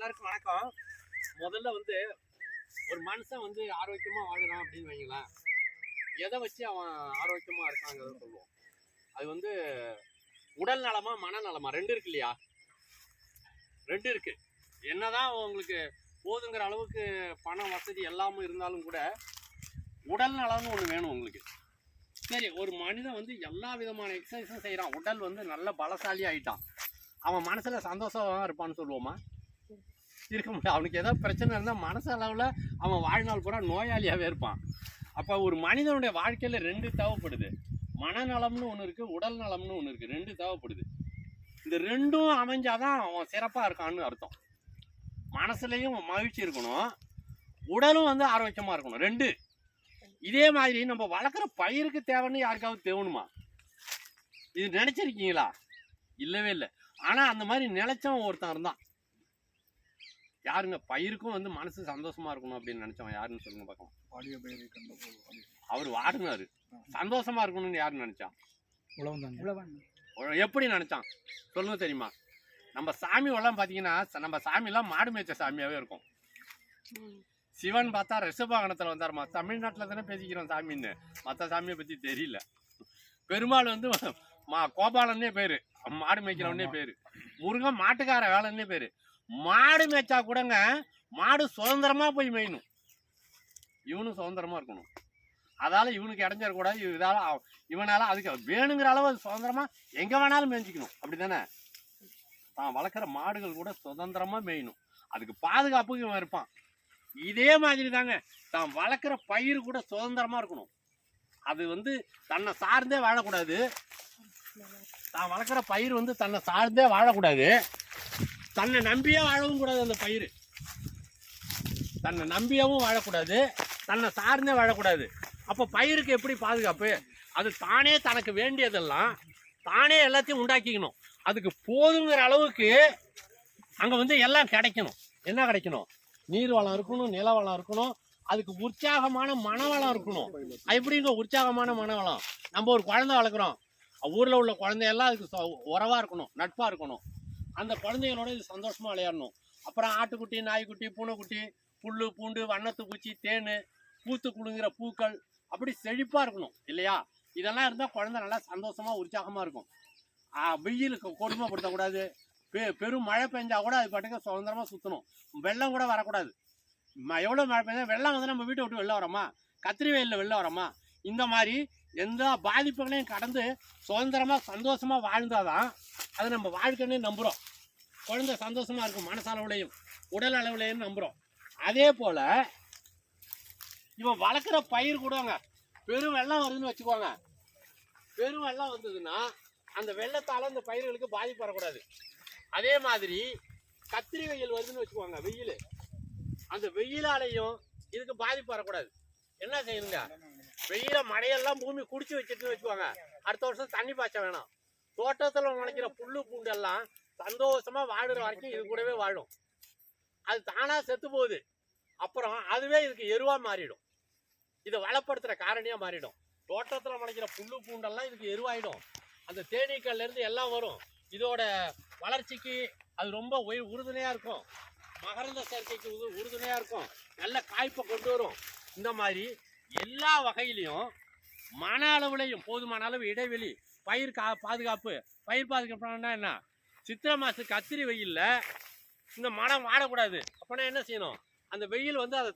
எல்லாருக்கும் வணக்கம். முதல்ல வந்து ஒரு மனுஷன் வந்து ஆரோக்கியமாக வாழ்கிறான் அப்படின்னு வைங்களேன் எதை வச்சு அவன் ஆரோக்கியமாக இருக்காங்கிறத சொல்லுவோம். அது வந்து உடல் நலமா மனநலமா ரெண்டு இருக்கு இல்லையா? ரெண்டு இருக்கு. என்னதான் உங்களுக்கு போதுங்கிற அளவுக்கு பணம் வசதி எல்லாமும் இருந்தாலும் கூட உடல் நலம்னு ஒன்று வேணும் உங்களுக்கு. சரி ஒரு மனிதன் வந்து எல்லா விதமான எக்ஸசைஸும் செய்கிறான் உடல் வந்து நல்ல பலசாலி ஆயிட்டான் அவன் மனசில் சந்தோஷமாக இருப்பான்னு சொல்லுவோமா? இருக்க முடியாது அவனுக்கு ஏதாவது பிரச்சனை இருந்தால் மனசு அளவில் அவன் வாழ்நாள் பூரா நோயாளியாகவே இருப்பான். அப்போ ஒரு மனிதனுடைய வாழ்க்கையில் ரெண்டு தேவைப்படுது. மனநலம்னு ஒன்று இருக்குது உடல் நலம்னு ஒன்று இருக்குது ரெண்டு தேவைப்படுது. இந்த ரெண்டும் அமைஞ்சாதான் அவன் சிறப்பாக இருக்கான்னு அர்த்தம். மனசுலையும் மகிழ்ச்சி இருக்கணும். உடலும் வந்து ஆரோக்கியமாக இருக்கணும். ரெண்டு. இதே மாதிரி நம்ம வளர்க்குற பயிருக்கு தேவைன்னு யாருக்காவது தேவணுமா? இது நினச்சிருக்கீங்களா? இல்லவே இல்லை. ஆனால் அந்த மாதிரி நினைச்சவன் ஒருத்தன் இருந்தான். யாருங்க? பயிருக்கும் வந்து மனசு சந்தோஷமா இருக்கணும் அப்படின்னு நினைச்சவன் யாருன்னு சொல்லுங்க பார்க்கலாம். வாடிய பயிரை கண்ட போது வாடிய அவர் வாடினாரு சந்தோஷமா இருக்கணும்னு யாரு நினைச்சான்? எப்படி நினைச்சான்? சொல்லுங்க தெரியுமா? நம்ம சாமி எல்லாம் பார்த்தீங்கன்னா நம்ம சாமிலாம் மாடு மேய்ச்ச சாமியாவே இருக்கும். சிவன் பார்த்தா ரிஷபவாகனத்தில் வந்தாருமா தமிழ்நாட்டில் தானே பேசிக்கிறோம் சாமின்னு. மற்ற சாமியை பற்றி தெரியல. பெருமாள் வந்து மா கோபாலன்னே பேர். மாடு மேய்க்கிறவனே பேர். முருகன் மாட்டுக்கார வேலைன்னே பேர். மாடு மேய்ச்சா கூடங்க மாடு சுதந்திரமாக போய் மேயணும். இவனும் சுதந்திரமாக இருக்கணும். அதால இவனுக்கு இடைஞ்சிடக்கூடாது இதால இவனால் அதுக்கு வேணுங்கிற அளவு அது சுதந்திரமாக எங்கே வேணாலும் மேய்ஞ்சிக்கணும். அப்படிதானே? தான் வளர்க்குற மாடுகள் கூட சுதந்திரமாக மேயணும். அதுக்கு பாதுகாப்புக்கு இவன் இருப்பான். இதே மாதிரி தாங்க தான் வளர்க்குற பயிர் கூட சுதந்திரமாக இருக்கணும். அது வந்து தன்னை சார்ந்தே வாழக்கூடாது. தான் வளர்க்குற பயிர் வந்து தன்னை சார்ந்தே வாழக்கூடாது. தன்னை நம்பியே வாழவும் கூடாது அந்த பயிர் தன்னை நம்பியவும் வாழக்கூடாது. தன்னை சார்ந்தே வாழக்கூடாது. அப்போ பயிருக்கு எப்படி பாதுகாப்பு? அது தானே தனக்கு வேண்டியதெல்லாம் தானே எல்லாத்தையும் உண்டாக்கிக்கணும். அதுக்கு போதுங்கிற அளவுக்கு அங்கே வந்து எல்லாம் கிடைக்கணும். என்ன கிடைக்கணும்? நீர் வளம் இருக்கணும் நில வளம் இருக்கணும். அதுக்கு உற்சாகமான மனவளம் இருக்கணும். எப்படிங்க உற்சாகமான மனவளம் நம்ம ஒரு குழந்தை வளர்க்குறோம். ஊரில் உள்ள குழந்தையெல்லாம் அதுக்கு உறவாக இருக்கணும் நட்பாக இருக்கணும். அந்த குழந்தைகளோட இது சந்தோஷமாக விளையாடணும். அப்புறம் ஆட்டுக்குட்டி நாய்க்குட்டி பூனைக்குட்டி புல் பூண்டு வண்ணத்து பூச்சி தேன் பூத்து குலுங்குற பூக்கள் அப்படி செழிப்பாக இருக்கணும் இல்லையா? இதெல்லாம் இருந்தால் குழந்தை நல்லா சந்தோஷமாக உற்சாகமாக இருக்கும். வெயிலுக்கு கொடுமைப்படுத்தக்கூடாது. பெ பெரும் மழை பெஞ்சால் கூட அது பாட்டுக்கு சுதந்திரமாக சுற்றணும் வெள்ளம் கூட வரக்கூடாது. ம- எவ்வளோ மழை பெஞ்சால் வெள்ளம் வந்து நம்ம வீட்டை விட்டு வெளில வரோமா? கத்திரி வெயிலில் வெளில வரோமா? இந்த மாதிரி எந்த பாதிப்புகளையும் கடந்து சுதந்திரமா சந்தோஷமா வாழ்ந்தாதான் அதை நம்ம வாழ்க்கைன்னு நம்புகிறோம் குழந்தை சந்தோஷமாக இருக்கும் மனசளவுலையும் உடல் அளவுலையும் நம்புகிறோம் அதே போல் இவன் வளர்க்குற பயிர் கூடங்க பெரும் வெள்ளம் வருதுன்னு வச்சுக்கோங்க. பெரும் வெள்ளம் வந்ததுன்னா அந்த வெள்ளத்தால் அந்த பயிர்களுக்கு பாதிப்பு வரக்கூடாது. அதே மாதிரி கத்திரி வெயில் வருதுன்னு வச்சுக்கோங்க வெயில். அந்த வெயிலாலையும் இதுக்கு பாதிப்பு வரக்கூடாது. என்ன செய்யணுங்க? வெயில மழையெல்லாம் பூமி குடிச்சு வச்சுட்டுன்னு வச்சுக்கோங்க. அடுத்த வருஷம் தண்ணி பாய்ச்ச வேணாம். தோட்டத்தில் முளைக்கிற புல்லு பூண்டெல்லாம் சந்தோஷமாக வாழ்கிற வரைக்கும் இது கூடவே வாழும். அது தானாக செத்து போகுது. அப்புறம் அதுவே இதுக்கு எருவாக மாறிடும். இதை வளப்படுத்துகிற காரணியாக மாறிடும். தோட்டத்தில் முளைக்கிற புல்லு பூண்டெல்லாம் இதுக்கு எருவாயிடும். அந்த தேனீக்கள்லேருந்து எல்லாம் வரும். இதோட வளர்ச்சிக்கு அது ரொம்ப உய- உறுதுணையாக இருக்கும். மகரந்த சேர்க்கைக்கு உறுதுணையாக இருக்கும். நல்ல காய்ப்பை கொண்டு வரும். இந்த மாதிரி எல்லா வகையிலையும் மன அளவுலையும் போதுமான அளவு இடைவெளி பயிர் கா பாதுகாப்பு. பயிர் பாதுகாப்புனா என்ன? சித்திரை மாசம் கத்திரி வெயில்ல இந்த மரம் வாடக்கூடாது. அப்போனா என்ன செய்யணும்? அந்த வெயில் வந்து அதை